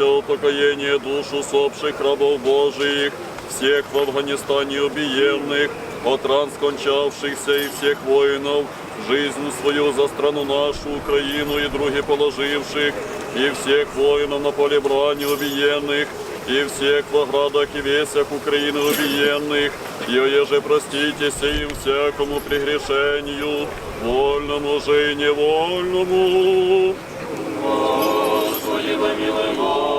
успокоение душ усопших рабов Божиих, всех в Афганистане убиенных, от ран скончавшихся и всех воинов, жизнь свою за страну нашу, Украину и други положивших, и всех воинов на поле брани убиенных, и всех в оградах и весях Украины убиенных, и оеже проститесь им всякому прегрешению, вольному же и невольному. Господи, помилуй, Господи, помилуй, Господи.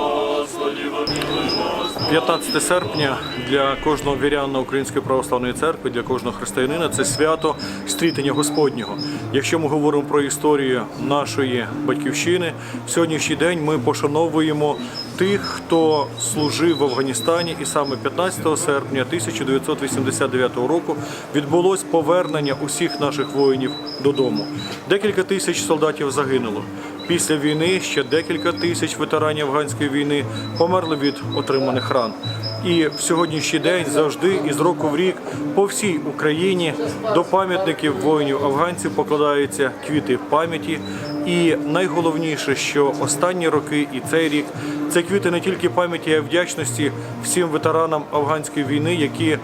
15 серпня для кожного вірянина Української православної церкви, для кожного християнина це свято стрітення Господнього. Якщо ми говоримо про історію нашої батьківщини, в сьогоднішній день ми пошановуємо тих, хто служив в Афганістані, і саме 15 серпня 1989 року відбулось повернення усіх наших воїнів додому. Декілька тисяч солдатів загинуло. Після війни ще декілька тисяч ветеранів афганської війни померли від отриманих ран. І в сьогоднішній день завжди із року в рік по всій Україні до пам'ятників воїнів афганців покладаються квіти пам'яті. І найголовніше, що останні роки і цей рік це квіти не тільки пам'яті, а й вдячності всім ветеранам афганської війни, які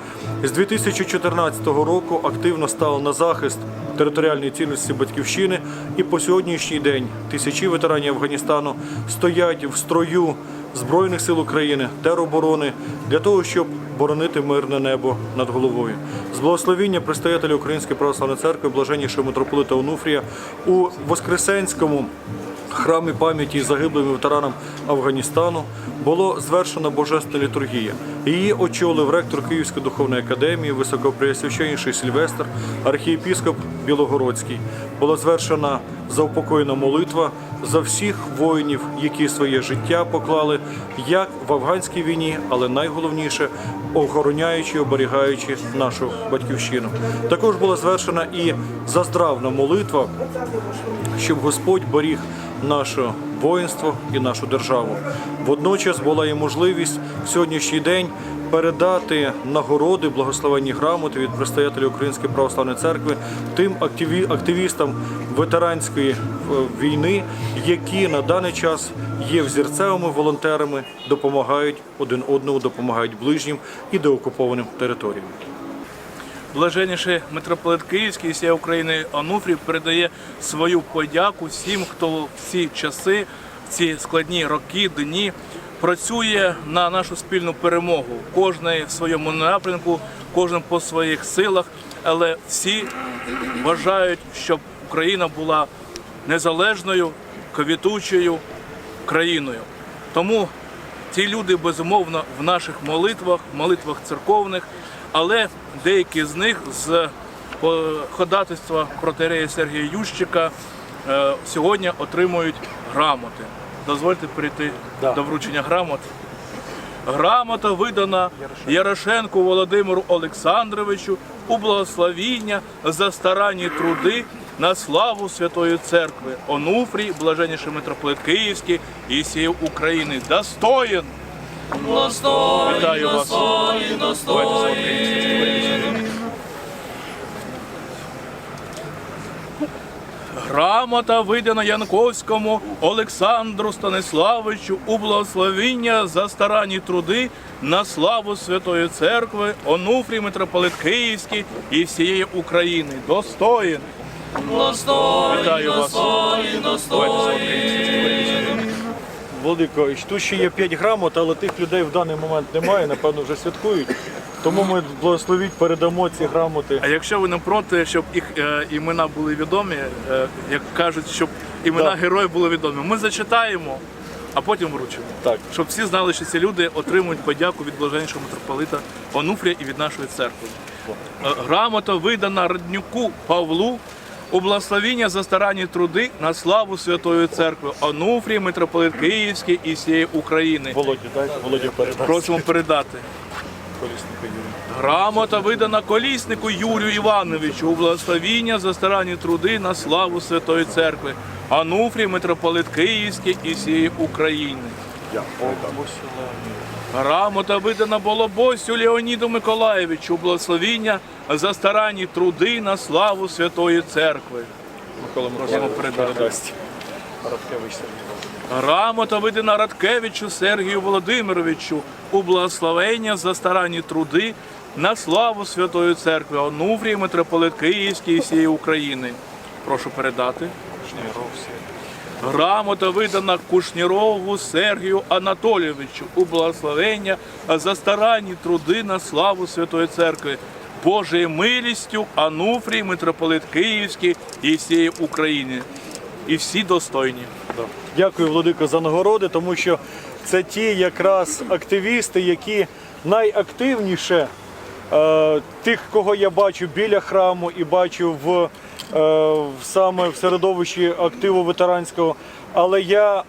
з 2014 року активно стали на захист територіальної цілісності батьківщини. І по сьогоднішній день тисячі ветеранів Афганістану стоять в строю Збройних сил України, тероборони для того, щоб боронити мирне небо над головою. З благословіння предстоятеля Української православної церкви, блаженнішого митрополита Онуфрія у Воскресенському храмі пам'яті загиблим ветеранам Афганістану було звершена божественна літургія. Її очолив ректор Київської духовної академії, високопреосвященніший Сільвестр, архієпіскоп Білогородський. Була звершена заупокоєна молитва за всіх воїнів, які своє життя поклали як в афганській війні, але найголовніше охороняючи, оберігаючи нашу батьківщину. Також була звершена і заздравна молитва щоб Господь беріг наше воїнство і нашу державу. Водночас була і можливість в сьогоднішній день передати нагороди, благословенні грамоти від предстоятеля Української православної церкви тим активі- активістам ветеранської е, війни, які на даний час є взірцевими волонтерами, допомагають один одному, допомагають ближнім і деокупованим територіям. Блаженніший митрополит Київський і України Онуфрій передає свою подяку всім, хто в ці часи, ці складні роки, дні працює на нашу спільну перемогу. Кожний в своєму напрямку, кожен по своїх силах, але всі вважають, щоб Україна була незалежною, квітучою країною. Тому ці люди безумовно в наших молитвах, молитвах церковних, але деякі з них з по- ходатайства протерея Сергія Ющика е, сьогодні отримують грамоти. Дозвольте перейти Да. до вручення грамот. Грамота видана Ярошенку Володимиру Олександровичу у благословіння за старанні труди на славу Святої Церкви. Онуфрій, блаженніший митрополит Київський і всієї України. Достоїн! Вітаю вас! Давайте Грамота видана Янковському Олександру Станиславичу у благословіння за старанні труди на славу Святої Церкви, Онуфрій митрополит Київський і всієї України. Достоїн! Вітаю вас! Давайте сфоткаємося. Владико, тут ще є 5 грамот, але тих людей в даний момент немає, напевно, вже святкують. Тому ми благословіть передамо ці грамоти. А якщо ви не проти, щоб їх е, імена були відомі, е, як кажуть, щоб імена Да. героїв були відомі, ми зачитаємо, а потім вручимо. Так. Щоб всі знали, що ці люди отримують подяку від блаженнішого митрополита Онуфрія і від нашої церкви. Е, Грамота видана Раднюку Павлу у благословіння за старанні труди на славу Святої Церкви. Онуфрій, митрополит Київський і всієї України. Володю, дай, Володю передасть. Просимо передати. Колісника Юрія. Грамота видана коліснику Юрію Івановичу у благословіння за старанні труди на славу Святої Церкви. Ануфрій, митрополит Київський і всієї України. Дякую. Грамота видана Болобосю Леоніду Миколаєвичу у благословіння за старанні труди на славу Святої Церкви. Микола Просимо передати. передасть. Радкевич Сергій. Грамота видана Радкевичу Сергію Володимировичу у благословення за старанні труди на славу Святої Церкви Онуфрії, митрополит Київський і всієї України. Прошу передати. Грамота видана Кушнірову Сергію Анатолійовичу у благословення за старанні труди на славу Святої Церкви. Божою милістю Ануфрій, митрополит Київський і всієї України. І всі достойні. Дякую, Владико, за нагороди, тому що це ті якраз активісти, які найактивніше е, тих, кого я бачу біля храму і бачу в, е, саме в середовищі активу ветеранського. Але я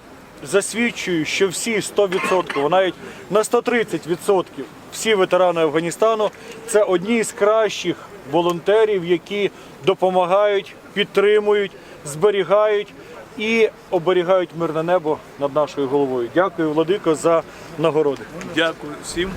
засвідчую, що всі 100%, навіть на 130% всі ветерани Афганістану це одні з кращих волонтерів, які допомагають, підтримують, зберігають і оберігають мирне небо над нашою головою. Дякую, Владико, за нагороди. Дякую всім.